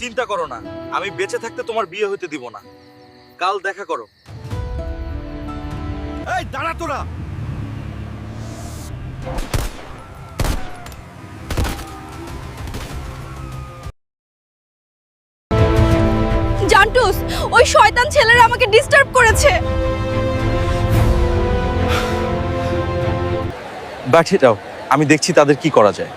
চিন্তা করো না আমি বেঁচে থাকতে তোমার বিয়ে হতে দিব না। কাল দেখা করো। এই দাঁড়া তোরা! জান্টুস ওই শয়তান ছেলেরা আমাকে ডিস্টার্ব করেছে। বাঠিয়ে দাও আমি দেখছি তাদের কি করা যায়।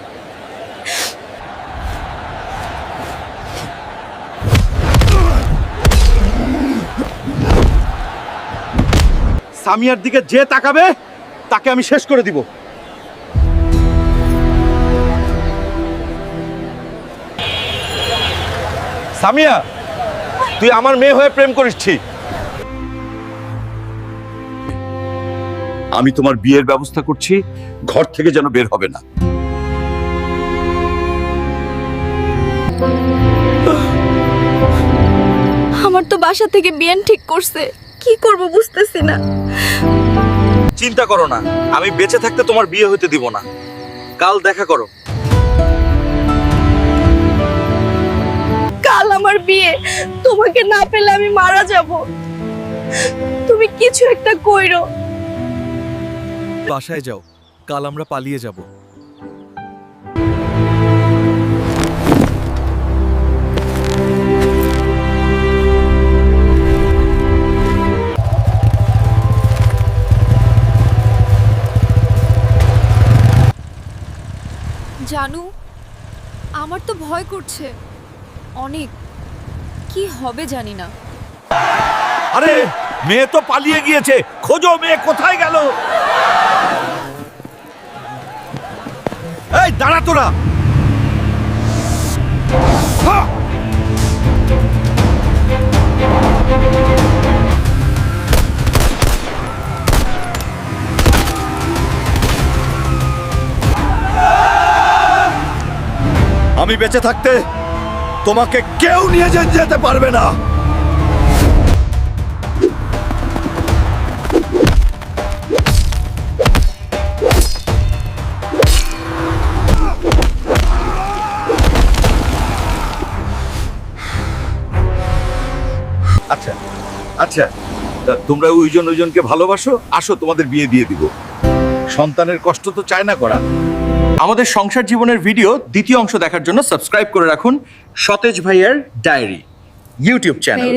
সামিয়ার দিকে যে তাকাবে, তাকে আমি শেষ করে দিব। সামিয়া, তুই আমার মেয়ে হয়ে প্রেম করিস ঠিক আমি তোমার বিয়ের ব্যবস্থা করছি, ঘর থেকে যেন বের হবে না। আমার তো বাসা থেকে বিয়ান ঠিক করছে। কি করব বুঝতেছি না। চিন্তা করো না আমি বেঁচে থাকতে তোমার বিয়ে হতে দিব না। কাল দেখা করো। কাল আমার বিয়ে তোমাকে না পেলে আমি মারা যাব। তুমি কিছু একটা কইরো। বাসায় যাও কাল আমরা পালিয়ে যাব। জানু, আমার তো ভয় করছে। অনেক। কি হবে জানি না। আরে, মেয়ে তো পালিয়ে গিয়েছে। খোঁজো, মেয়ে কোথায় গেল? এই, দাঁড়া তোরা। আমি বেঁচে থাকতে তোমাকে কেউ নিয়ে যেতে পারবে না। আচ্ছা আচ্ছা তোমরা ওইজন ওইজনকে ভালোবাসো? আসো, তোমাদের বিয়ে দিয়ে দিব। সন্তানের কষ্ট তো চায় না করা। আমাদের সংসার জীবনের ভিডিও দ্বিতীয় অংশ দেখার জন্য সাবস্ক্রাইব করে রাখুন সতেজ ভাইয়ের ডায়েরি, ইউটিউব চ্যানেল।